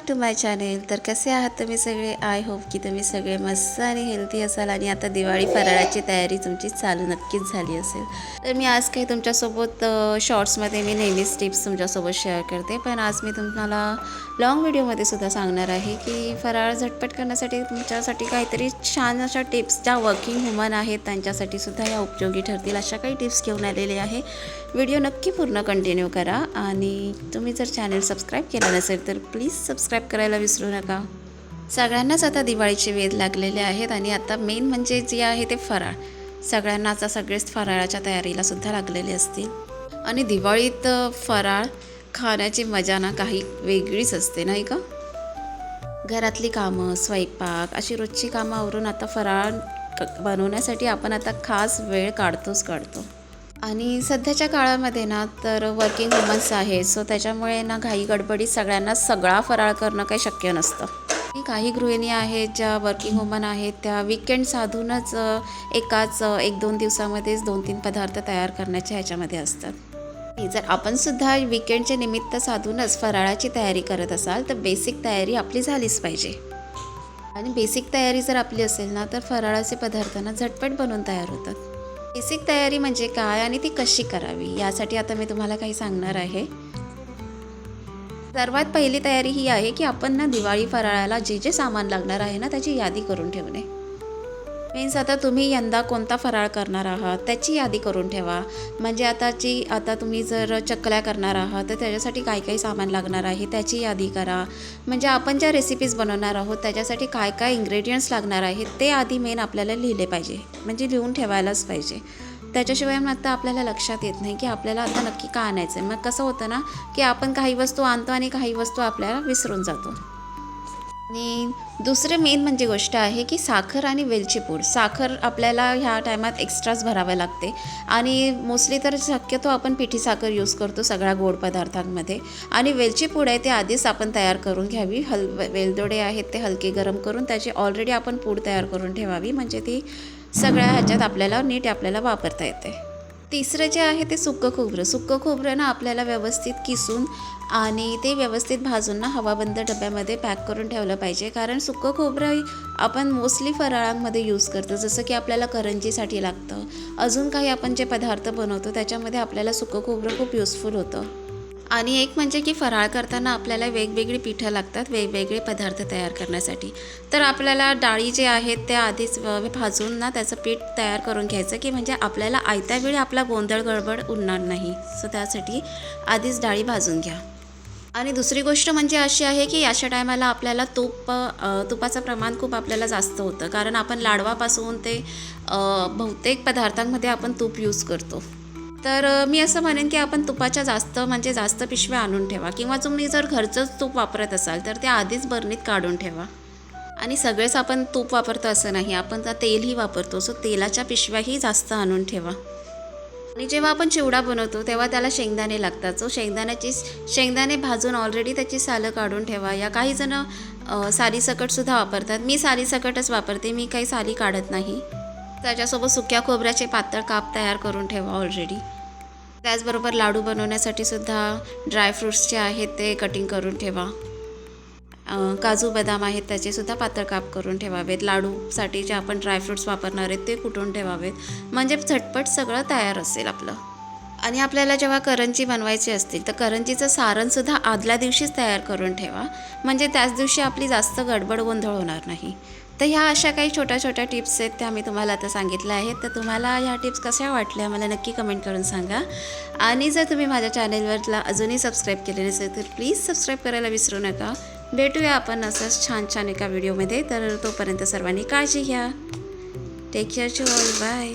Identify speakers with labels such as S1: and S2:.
S1: Back to my channel तर कसे आहात तुम्ही सगळे? आय होप की तुम्ही सगळे मस्त आणि हेल्दी असाल आणि आता दिवाळी फराळाची तयारी तुमची चालू नक्कीच झाली असेल. तर मी आज काही तुमच्यासोबत शॉर्ट्समध्ये मी नेहमीच टिप्स तुमच्यासोबत शेअर करते. पण आज मी तुम्हाला लॉंग व्हिडिओमध्ये सुद्धा सांगणार आहे की फराळ झटपट करण्यासाठी तुमच्यासाठी काहीतरी छान अशा टिप्स ज्या वर्किंग वुमन आहेत त्यांच्यासाठी सुद्धा या उपयोगी ठरतील अशा काही टिप्स घेऊन आलेले आहे. व्हिडिओ नक्की पूर्ण कंटिन्यू करा आणि तुम्ही जर चॅनल सबस्क्राईब केलं नसेल तर प्लीज सबस्क्राईब करायला विसरू नका. सगळ्यांनाच आता दिवाळीचे वेध लागलेले आहेत आणि आता मेन म्हणजे जे आहे ते फराळ. सगळ्यांना आता सगळेच फराळाच्या तयारीला सुद्धा लागलेले असतील. आणि दिवाळीत फराळ खाण्याची मजा ना काही वेगळीच असते नाही का? घरातली कामं स्वयंपाक अशी रोजची कामं आवरून आता फराळ बनवण्यासाठी आपण आता खास वेळ काढतोच काढतो. आणि सध्याच्या काळामध्ये ना तर वर्किंग वुमन्स आहे. सो त्याच्यामुळे ना घाई गडबडीत सगळ्यांना सगळा फराळ करणं काही शक्य नसतं. काही गृहिणी आहेत ज्या वर्किंग वुमन आहेत त्या विकेंड साधूनच एकाच एक दोन दिवसामध्येच दोन तीन पदार्थ तयार करण्याच्या ह्याच्यामध्ये असतात. जर आपण सुद्धा विकेंडचे निमित्त साधूनच फराळाची तयारी करत असाल तर बेसिक तयारी आपली झालीच पाहिजे. आणि बेसिक तयारी जर आपली असेल ना तर फराळाचे पदार्थ ना झटपट बनवून तयार होतात. बेसिक तयारी म्हणजे काय आणि ती कशी करावी यासाठी आता मी तुम्हाला काही सांगणार आहे. सर्वात पहिली तयारी ही आहे की आपण ना दिवाळी फराळाला जे जे सामान लागणार आहे ना त्याची यादी करून ठेवणे. मीन्स आता तुम्ही यंदा कोणता फराळ करणार आहात? त्याची यादी करून ठेवा. म्हणजे आताची आता तुम्ही जर चकल्या करणार आहात तर त्याच्यासाठी काय काय सामान लागणार आहे त्याची यादी करा. म्हणजे आपण ज्या रेसिपीज बनवणार आहोत त्याच्यासाठी काय काय इंग्रेडियंट्स लागणार आहेत ते आधी मेन आपल्याला लिहिले पाहिजे. म्हणजे लिहून ठेवायलाच पाहिजे. त्याच्याशिवाय मग आता आपल्याला लक्षात येत नाही की आपल्याला आता नक्की का आणायचं आहे मग कसं होतं ना की आपण काही वस्तू आणतो आणि काही वस्तू आपल्याला विसरून जातो. आणि दुसरं मेन म्हणजे गोष्ट आहे की साखर आणि वेलची पूड. साखर आपल्याला ह्या टायमात एक्स्ट्राच भरावं लागते. आणि मोस्टली तर शक्यतो आपण पिठी साखर यूज करतो सगळ्या गोड पदार्थांमध्ये. आणि वेलची पूड आहे ते आधीच आपण तयार करून घ्यावी. हल वेलदोडे आहेत ते हलके गरम करून त्याची ऑलरेडी आपण पूड तयार करून ठेवावी. म्हणजे ती सगळ्या ह्याच्यात आपल्याला नीट आपल्याला वापरता येते. तिसरं जे आहे ते सुक्कं खोबरं. सुक्कं खोबरं ना आपल्याला व्यवस्थित किसून आणि ते व्यवस्थित भाजून ना हवाबंद डब्यामध्ये पॅक करून ठेवलं पाहिजे. कारण सुक्कं खोबरं आपण मोस्टली फराळांमध्ये यूज करतो. जसं की आपल्याला करंजीसाठी लागतं. अजून काही आपण जे पदार्थ बनवतो त्याच्यामध्ये आपल्याला सुक्कं खोबरं खूप युजफुल होतं. आणि एक म्हणजे की फराळ करताना आपल्याला वेगवेगळी पिठं लागतात वेगवेगळे पदार्थ तयार करण्यासाठी. तर आपल्याला डाळी जे आहेत त्या आधीच भाजून ना त्याचं पीठ तयार करून घ्यायचं की म्हणजे आपल्याला आयत्या वेळी आपला गोंधळ गडबड उडणार नाही. सो त्यासाठी आधीच डाळी भाजून घ्या. आणि दुसरी गोष्ट म्हणजे अशी आहे की अशा टायमाला आपल्याला तूप तुपाचं प्रमाण खूप आपल्याला जास्त होतं. कारण आपण लाडवापासून ते बहुतेक पदार्थांमध्ये आपण तूप यूज करतो. तर मी असं म्हणेन की आपण तुपाच्या जास्त म्हणजे जास्त पिशव्या आणून ठेवा. किंवा तुम्ही जर घरचंच तूप वापरत असाल तर ते आधीच बरणीत काढून ठेवा. आणि सगळेच आपण तूप वापरतो असं नाही. आपण तर तेलही वापरतो. सो तेलाच्या पिशव्याही जास्त आणून ठेवा. आणि जेव्हा आपण चिवडा बनवतो तेव्हा त्याला शेंगदाणे लागतात. सो शेंगदाण्याची शेंगदाणे भाजून ऑलरेडी त्याची सालं काढून ठेवा. या काहीजणं सालीसकटसुद्धा वापरतात. मी सालीसकटच वापरते. मी काही साली काढत नाही. त्याच्यासोबत सुक्या खोबऱ्याचे पातळ काप तयार करून ठेवा ऑलरेडी त्याचबरोबर लाडू बनवण्यासाठी सुद्धा ड्रायफ्रूट्स जे आहेत ते कटिंग करून ठेवा. काजू बदाम आहेत त्याचेसुद्धा पातळ काप करून ठेवावेत. लाडूसाठी जे आपण ड्रायफ्रूट्स वापरणार आहेत ते कुटून ठेवावेत? म्हणजे झटपट सगळं तयार असेल आपलं. आणि आपल्याला जेव्हा करंजी बनवायची असतील तर करंजीचं सारणसुद्धा आदल्या दिवशीच तयार करून ठेवा. म्हणजे त्याच दिवशी आपली जास्त गडबड गोंधळ होणार नाही. तर ह्या अशा काही छोट्या छोट्या टिप्स आहेत त्या मी तुम्हाला आता सांगितल्या आहेत. तर तुम्हाला ह्या टिप्स कशा वाटल्या मला नक्की कमेंट करून सांगा. आणि जर तुम्ही माझ्या चॅनेलवरला अजूनही सबस्क्राईब केले नसेल तर प्लीज सबस्क्राईब करायला विसरू नका. भेटूया आपण असंच छान छान एका व्हिडिओमध्ये. तर तोपर्यंत सर्वांनी काळजी घ्या. Take care to all bye